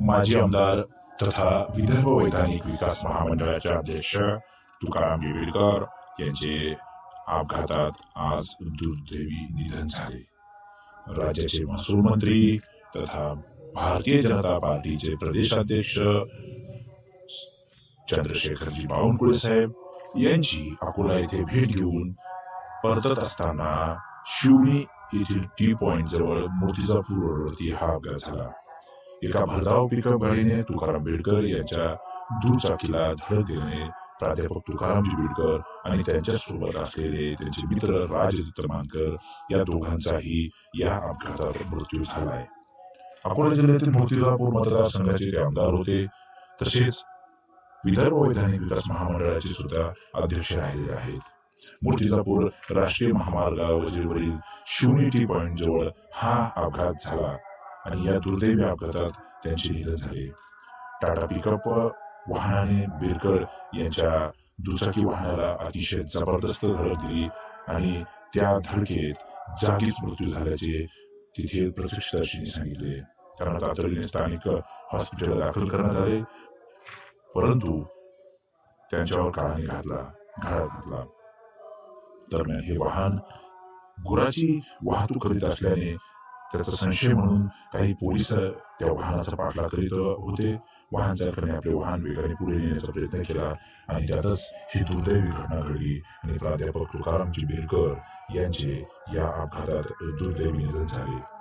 माजी आमदार तथा विदर्भ वैधानिक विकास महामंडळाचे अध्यक्ष तुकाराम बिबेडकर यांचे अपघातात आज दुर्दैवी निधन झाले. राज्याचे महसूल मंत्री तथा भारतीय जनता पार्टीचे प्रदेशाध्यक्ष चंद्रशेखरजी बावनकुळे साहेब यांची अकोला येथे भेट घेऊन परतत असताना शिवणी येथील टी पॉइंट जवळ मूर्तिजापूर रोडवरती हा अपघात झाला. एका भरधाव पिकअप गाडीने तुकाराम बेडकर यांच्या दुचाकीला धड दिल्याने प्राध्यापक तुकारामजी बेडकर आणि त्यांच्यासोबत असलेले त्यांचे मित्र राजदत्त मानकर या दोघांचाही या अपघातात मृत्यू झालाय. अकोला जिल्ह्यातील मूर्तिजापूर मतदारसंघाचे ते आमदार होते. तसेच विदर्भ वैधानिक विकास महामंडळाचे सुद्धा अध्यक्ष राहिलेले आहेत. मूर्तिजापूर राष्ट्रीय महामार्गावरील शिवणी टी पॉइंट जवळ हा अपघात झाला. आणि या दुर्दैवी अपघातात त्यांचे निधन झाले. टाटा पिकअप वाहनाने बेरकर यांच्या दुचाकी वाहनाला अतिशय जबरदस्त धडक दिली आणि त्या धडकेत जागीच मृत्यू झाल्याचे तिथे प्रत्यक्षदर्शींनी सांगितले. त्यांना तातडीने स्थानिक हॉस्पिटलला दाखल करण्यात आले परंतु त्यांच्यावर काळाने घातला घाळा घातला. दरम्यान हे वाहन गुराची वाहतूक करीत असल्याने त्याचा संशय म्हणून काही पोलीस त्या वाहनाचा पाठलाग करीत होते. वाहन चालकाने आपले वाहन वेगाने पुढे नेण्याचा प्रयत्न केला आणि त्यातच ही दुर्दैवी घटना घडली आणि प्राध्यापक तुकारामजी बेलकर यांचे या अपघातात दुर्दैवी निधन झाले.